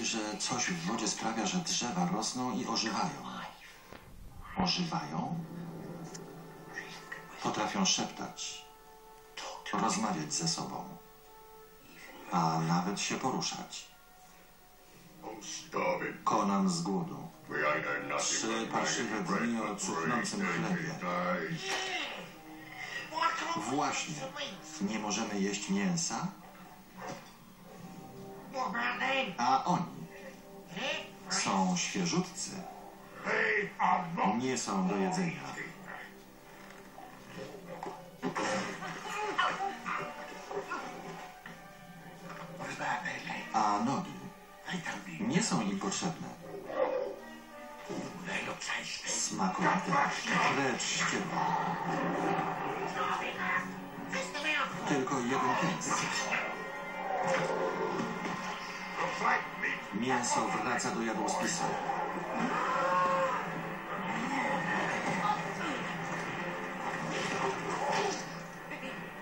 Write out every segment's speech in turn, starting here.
Mówili, że coś w wodzie sprawia, że drzewa rosną i ożywają. Ożywają? Potrafią szeptać, rozmawiać ze sobą, a nawet się poruszać. Konam z głodu. Trzy parszywe dni o cuchnącym chlebie. Właśnie. Nie możemy jeść mięsa? A oni są świeżutcy. Nie są do jedzenia. A nogi nie są im potrzebne. Smakowite. Precz ścierwa. Tylko jeden pies. Mięso wraca do jadłospisu.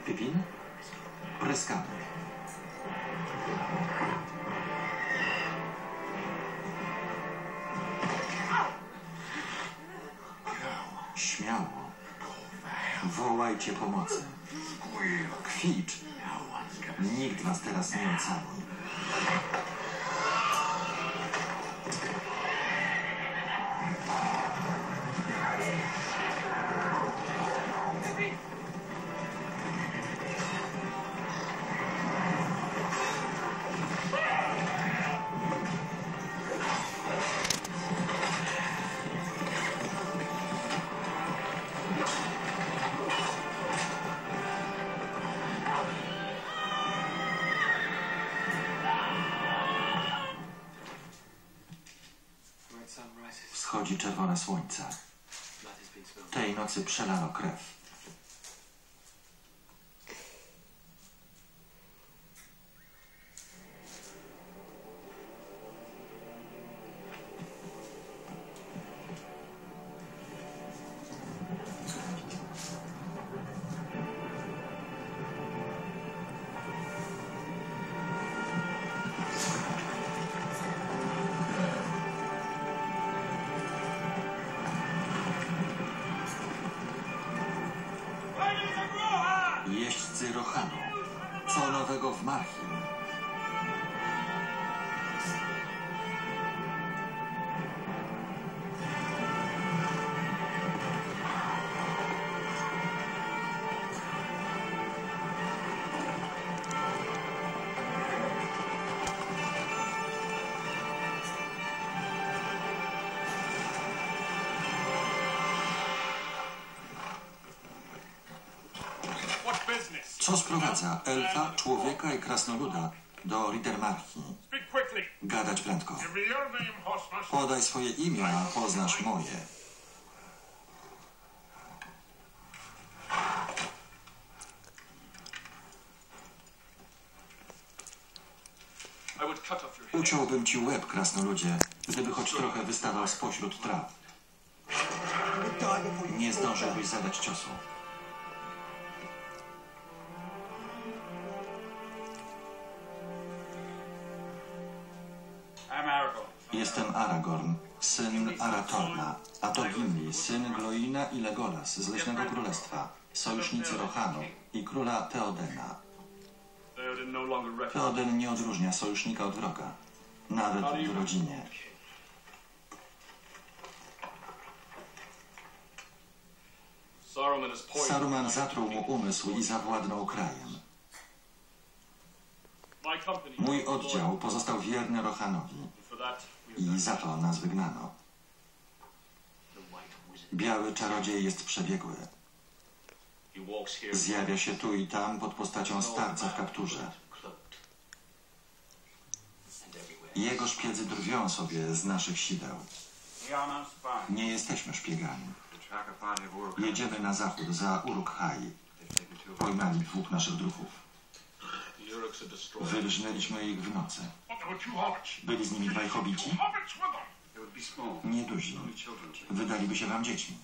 Pipin? Pryskamy. Śmiało. Wołajcie pomocy. Kwicz. Nikt was teraz nie ocali. Wschodzi czerwone słońce. Tej nocy przelano krew. Co Co sprowadza elfa, człowieka i krasnoluda do quickly. Gadać prędko. Podaj swoje imię, a poznasz moje. Uciąłbym ci łeb, krasnoludzie, gdyby choć trochę wystawał spośród traw. Nie zdążyłbyś zadać ciosu. Jestem Aragorn, syn Aratorna, a to Gimli, syn Gloina i Legolas z Leśnego Królestwa, sojusznicy Rohanu i króla Teodena. Teoden nie odróżnia sojusznika od wroga, nawet w rodzinie. Saruman zatruł mu umysł i zawładnął krajem. Mój oddział pozostał wierny Rohanowi i za to nas wygnano. Biały czarodziej jest przebiegły. Zjawia się tu i tam pod postacią starca w kapturze. Jego szpiedzy drwią sobie z naszych sideł. Nie jesteśmy szpiegami. Jedziemy na zachód, za Uruk-hai. Pojmali dwóch naszych druhów. Wyrżnęliśmy ich w nocy. Byli z nimi dwaj hobici? Nieduzi. No. Wydaliby się wam dziećmi.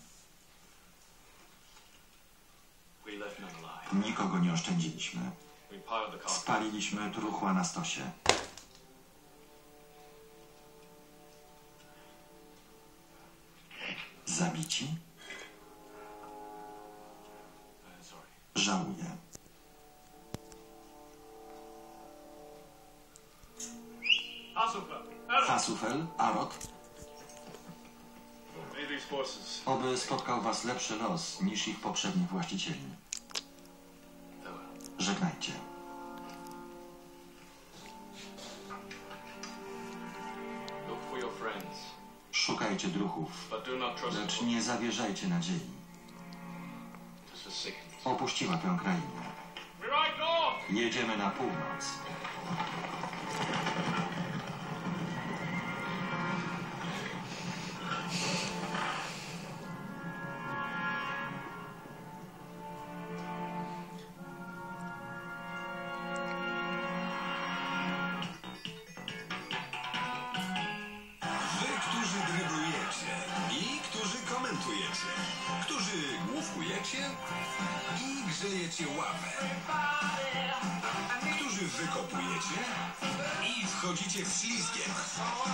Nikogo nie oszczędziliśmy. Spaliliśmy truchła na stosie. Zabici? Żałuję. These forces oby spotkał was lepszy los niż ich poprzednich właścicieli. Żegnajcie. Szukajcie trust lecz nie zawierzajcie nadziei. Opuściła tę krainę. Jedziemy na północ. I grzejecie ławę, którzy wykopujecie i wchodzicie w ślizgiem.